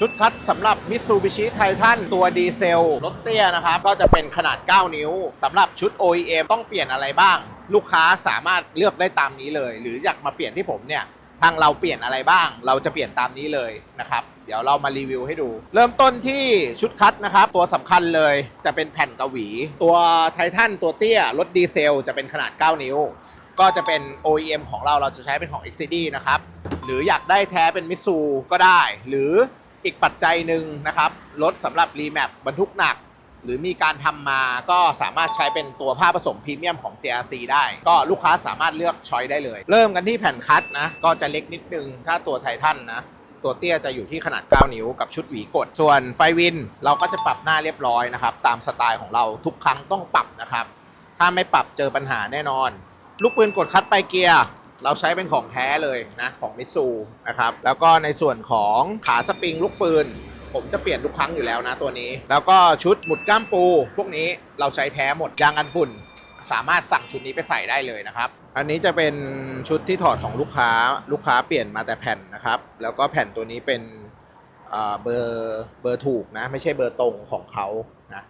ชุดคัดสำหรับ Mitsubishi Titan ตัวดีเซลรถเตี้ยนะครับ ก็จะเป็นขนาด 9 นิ้วสำหรับชุด OEM ต้องเปลี่ยนอะไรบ้าง ลูกค้าสามารถเลือกได้ตามนี้เลย หรืออยากมาเปลี่ยนที่ผมเนี่ยทางเราเปลี่ยนอะไรบ้าง เราจะเปลี่ยนตามนี้เลยนะครับ เดี๋ยวเรามารีวิวให้ดู เริ่มต้นที่ชุดคัดนะครับ ตัวสำคัญเลยจะเป็นแผ่นกระหวี ตัวไททันตัวเตี้ยรถดีเซล จะเป็นขนาด 9 นิ้ว ก็จะเป็น OEM ของเราเราจะใช้เป็นของ XCD นะครับ หรืออยากได้แท้เป็นมิสูก็ได้ หรือ อีกปัจจัยหนึ่งนะครับรถสำหรับรีแมปบรรทุกหนัก หรือมีการทำมาก็สามารถใช้เป็นตัวผ้าผสมพรีเมียมของ JRC ได้ ก็ลูกค้าสามารถเลือกช้อยได้เลย เริ่มกันที่แผ่นคัดนะก็จะเล็กนิดนึงถ้าตัวไททันนะตัวเตี้ยจะอยู่ที่ขนาด 9 นิ้วกับชุดหวีกด ส่วนไฟวินเราก็จะปรับหน้าเรียบร้อยนะครับ ตามสไตล์ของเราทุกครั้งต้องปรับนะครับ ถ้าไม่ปรับเจอปัญหาแน่นอน ลูกปืนกดคัดไปเกียร์ เราใช้เป็นของแท้เลยนะของมิตซูนะครับแล้วก็ในส่วนของขาสปริงลูกปืน ผมจะเปลี่ยนทุกครั้งอยู่แล้วนะตัวนี้ แล้วก็ชุดหมุดก้ามปู พวกนี้เราใช้แท้หมดยางกันฝุ่น สามารถสั่งชุดนี้ไปใส่ได้เลยนะครับ อันนี้จะเป็นชุดที่ถอดของลูกค้าลูกค้าเปลี่ยนมาแต่แผ่นนะครับแล้วก็แผ่นตัวนี้เป็นเอ่อเบอร์เบอร์ถูกนะไม่ใช่เบอร์ตรงของเขานะ